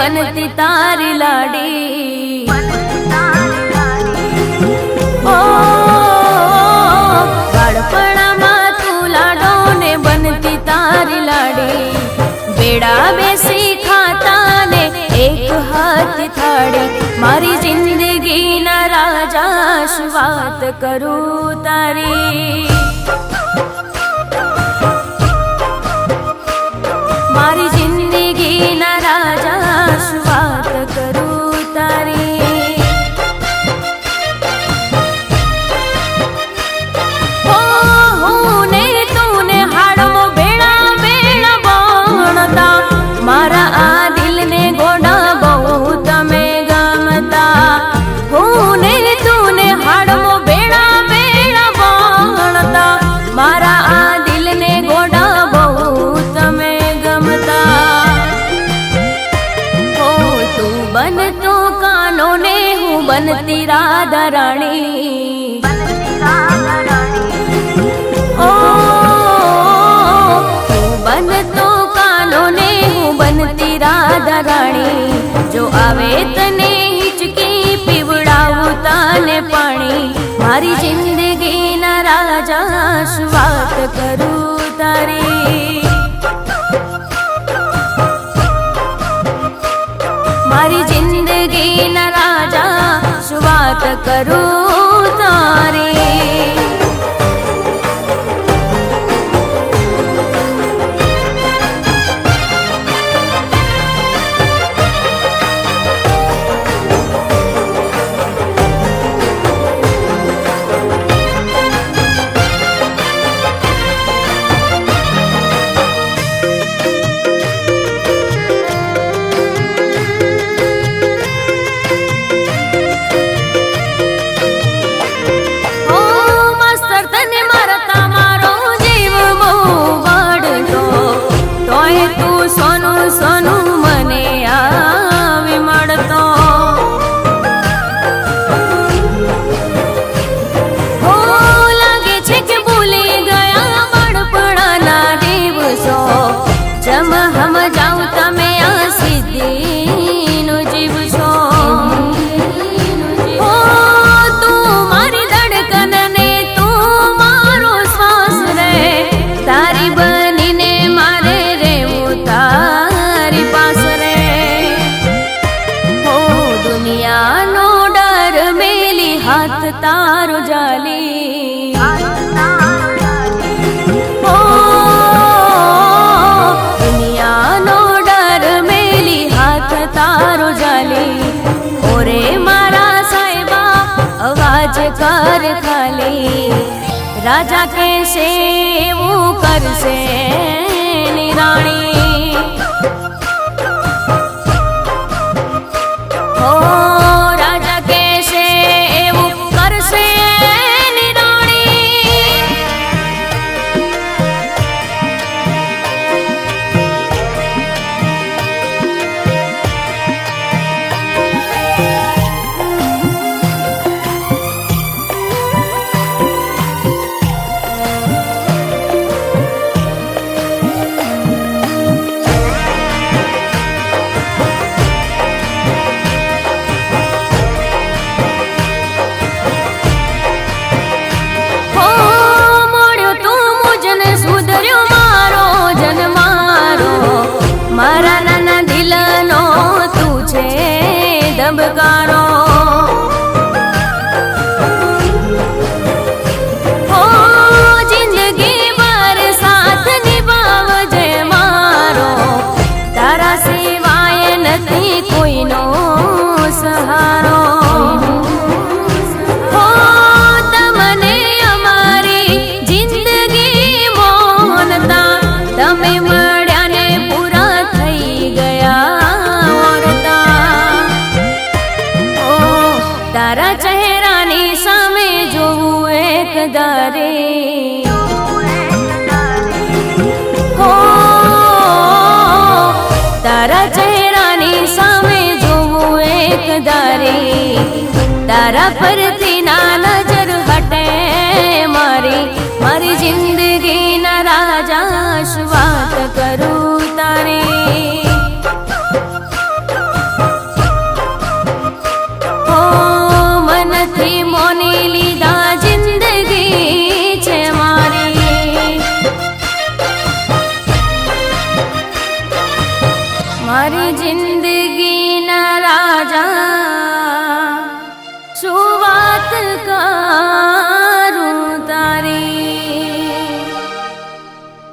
બનતી તારી લાડી. બાળપણામાં તું લાડો ને બનતી તારી લાડી. બેડા બેસી ખાતા ને એક હાથ થાળી. મારી જિંદગીના રાજા શું વાત કરું તારી? બનતી રાધરણી ઓ બનતો કાનો ને હું બનતી રાધરણી જો આવે તને હિચકી પીવડાવું તને પાણી મારી જિંદગીના રાજા સ્વાત કરું તારી મારી જિંદગી જિંદગીના ચાલે રાજા કહેશે એવું કરશે રાણી ઓ सब गाना તારા ચહેરાની સામે જોવું એક દારે. તારા પર મારી જિંદગીના રાજા